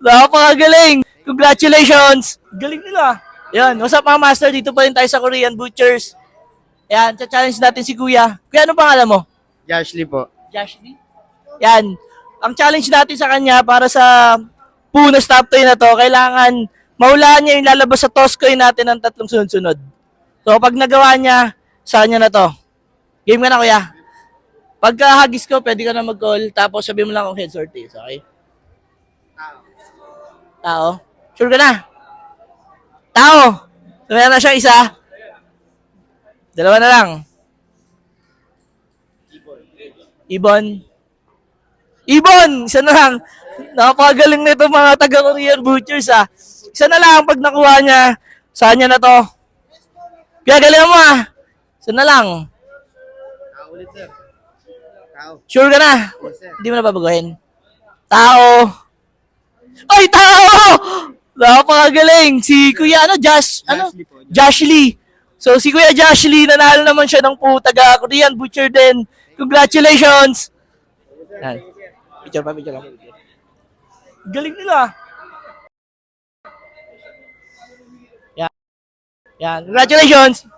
Napakagaling! Congratulations! Galing nila. Yan, what's up mga master? Dito pa rin tayo sa Korean Butchers. Yan, challenge natin si Kuya. Kuya, ano pangalan mo? Josh Lee po. Josh Lee? Yan. Ang challenge natin sa kanya para sa Puna Stop Toy na to, kailangan mahulaan niya yung lalabas sa toss coin natin ng tatlong sunod-sunod. So, pag nagawa niya, sa kanya na to. Game ka na, kuya. Pagka hagis ko, pwede ka na mag-call, tapos sabihin mo lang kung heads or tails, okay? Tao. Sure ka na? Tao. Meron na siya isa. Dalawa na lang. Ibon. Ibon! Isa na lang. Napakagaling nito mga taga-Korean Butchers ah. Isa na lang pag nakuha niya. Saan niya na to? Kaya galing mo ah. Isa na lang. Tao ulit, sir. Tao. Sure ka na? Hindi mo na babaguhin. Tao! Ay, tao! Napakagaling! Si Kuya ano, Josh, ano? Josh Lee. So si Kuya Josh Lee, nanalo naman siya ng po taga Korean Butcher din. Congratulations! Yan. Picture pa, picture pa. Galing nila. Yan. Yan. Congratulations!